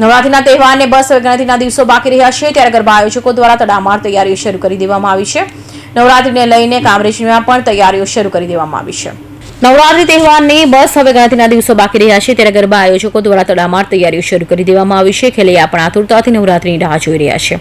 નવરાત્રીના તહેવારને બસ ગણતરીના દિવસો બાકી રહ્યા છે, ત્યારે ગરબા આયોજકો દ્વારા તડામાર તૈયારીઓ શરૂ કરી દેવામાં આવી છે. નવરાત્રીને લઈને કામરેજમાં પણ તૈયારીઓ શરૂ કરી દેવામાં આવી છે. નવરાત્રી તહેવારની બસ હવે ગણતરીના દિવસો બાકી રહ્યા છે. ત્યારે ગરબા આયોજકો દ્વારા તડામાર તૈયારીઓ શરૂ કરી દેવામાં આવી છે. ખેલૈયા પણ આતુરતાથી નવરાત્રીની રાહ જોઈ રહ્યા છે.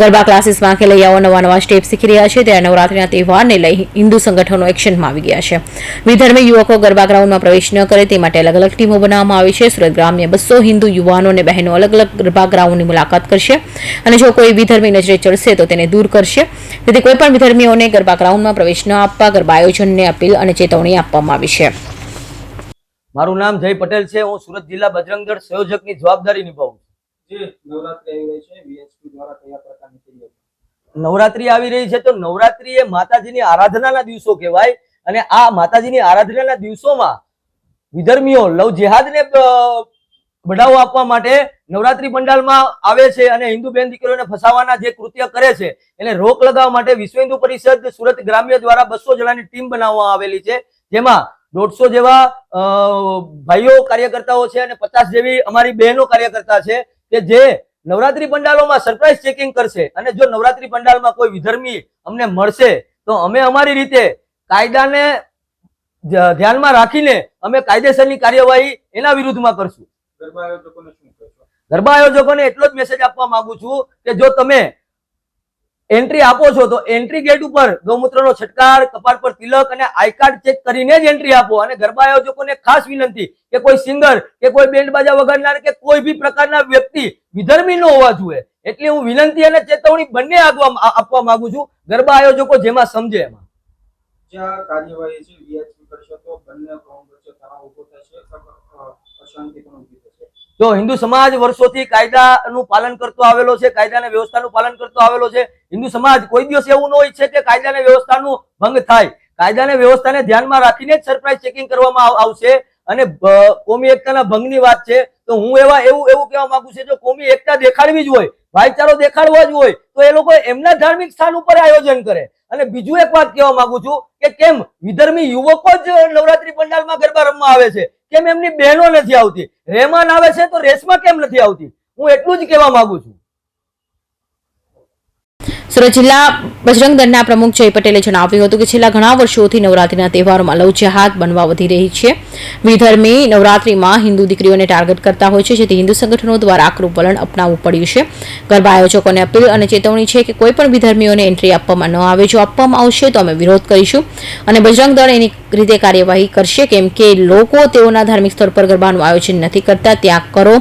ગરબા ક્લાસીસમાં ખેલૈયાઓ નવા નવા સ્ટેપ શીખી રહ્યા છે. ત્યારે નવરાત્રીના તહેવારને લઈ હિન્દુ સંગઠનો એક્શનમાં આવી ગયા છે. વિધર્મી યુવકો ગરબા ગ્રાઉન્ડમાં પ્રવેશ ન કરે તે માટે અલગ અલગ ટીમો બનાવવામાં આવી છે. સુરત ગ્રામ્ય બસો હિન્દુ યુવાનો અને બહેનો અલગ અલગ ગરબા ગ્રાઉન્ડની મુલાકાત કરશે અને જો કોઈ વિધર્મી નજરે ચડશે તો તેને દૂર કરશે. તેથી કોઈપણ વિધર્મીઓને ગરબા ગ્રાઉન્ડમાં પ્રવેશ ન આપવા ગરબા આયોજનને અપીલ અને ચેતવણી આપવામાં આવી છે. મારું નામ જય પટેલ છે. હું સુરત જિલ્લા બજરંગ દળ સંયોજકની જવાબદારી નિભાવું છું. નવરાત્રી આવી રહી છે. વીએચપી દ્વારા કયા પ્રકારની તૈયારી નવરાત્રી આવી રહી છે તો નવરાત્રી એ માતાજીની આરાધનાના દિવસો કહેવાય અને આ માતાજીની આરાધનાના દિવસોમાં વિધર્મીઓ લવ જેહાદને બઢાવો આપવા માટે નવરાત્રી પંડાલમાં આવે છે અને હિન્દુ બેન દીકરીઓને ફસાવાના જે કૃત્ય કરે છે એને રોક લગાવવા માટે વિશ્વ હિન્દુ પરિષદ સુરત ગ્રામ્ય દ્વારા બસો જણાની ટીમ બનાવવામાં આવેલી છે. જેમાં દોઢસો જેવા ભાઈઓ કાર્યકર્તાઓ છે અને પચાસ જેવી અમારી બહેનો કાર્યકર્તા છે કે જે નવરાત્રી પંડાલોમાં સરપ્રાઇઝ ચેકિંગ કરશે અને જો નવરાત્રી પંડાલમાં કોઈ વિધર્મી અમને મળશે તો અમે અમારી રીતે કાયદાને ધ્યાનમાં રાખીને અમે કાયદેસરની કાર્યવાહી એના વિરુદ્ધમાં કરશું. ગરબા આયોજકોને ગરબા એટલો જ મેસેજ આપવા માંગુ છું કે જો તમે એન્ટ્રી આપો છો તો એન્ટ્રી ગેટ ઉપર ગૌમૂત્રનો છટકાર, કપાળ પર તિલક અને આઈ કાર્ડ ચેક કરીને જ એન્ટ્રી આપો. અને ગરબા આયોજકોને ખાસ વિનંતી કે કોઈ સિંગર કે કોઈ બેન્ડ બાજા વગરના કે કોઈ બી પ્રકારના વ્યક્તિ વિધર્મી ન હોવા જોઈએ એટલે હું વિનંતી અને ચેતવણી બંને આપવા માંગુ છું. ગરબા આયોજકો જેમાં સમજે એમાં. કાર્યવાહી છે જો હિન્દુ સમાજ વર્ષોથી કાયદાનું પાલન કરતો આવેલો છે, કાયદાને વ્યવસ્થાનું પાલન કરતો આવેલો છે, હિન્દુ સમાજ કોઈ દિવસ એવું ન હોય છે કે કાયદાને વ્યવસ્થાનું ભંગ થાય. કાયદાને વ્યવસ્થાને ધ્યાનમાં રાખીને જ સરપ્રાઇઝ ચેકિંગ કરવામાં આવશે. અને કોમી એકતાના ભંગની વાત છે, તો હું એવા એવું એવું કહેવા માંગુ છું, જો કોમી એકતા દેખાડવી જ હોય, ભાઈચારો દેખાડવો જ હોય, તો એ લોકો એમના ધાર્મિક સ્થાન ઉપર આયોજન કરે. અને બીજું એક વાત કહેવા માંગુ છું કે કેમ? વિધર્મી યુવકો જ નવરાત્રી પંડાલમાં ગરબા રમવા આવે છે. કેમ એમની બહેનો નથી આવતી? રહેમાન આવે છે તો રેસમાં કેમ નથી આવતી? હું એટલું જ કહેવા માંગુ છું. સુરત જિલ્લા બજરંગ દળના પ્રમુખ જય પટેલે જણાવ્યું હતું કે છેલ્લા ઘણા વર્ષોથી નવરાત્રીના તહેવારોમાં લવજેહાદ બનવા વધી રહી છે. વિધર્મી નવરાત્રીમાં હિન્દુ દીકરીઓને ટાર્ગેટ કરતા હોય છે, જેથી હિન્દુ સંગઠનો દ્વારા આકરું વલણ અપનાવવું પડ્યું છે. ગરબા આયોજકોને અપીલ અને ચેતવણી છે કે કોઈ પણ વિધર્મીઓને એન્ટ્રી આપવામાં ન આવે. જો આપવામાં આવશે તો અમે વિરોધ કરીશું અને બજરંગ દળ એની રીતે કાર્યવાહી કરશે. કેમ કે લોકો તેઓના ધાર્મિક સ્થળ પર ગરબાનું આયોજન નથી કરતા. ત્યાં કરો,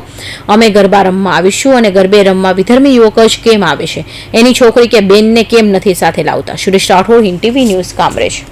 અમે ગરબા રમવા આવીશું અને ગરબે રમવા વિધર્મી યુવક જ કેમ આવે છે? એની છોકરી કે બેનને કેમ નથી સાથે લાવતા? Suresh Rathod Hind TV news Kamrej.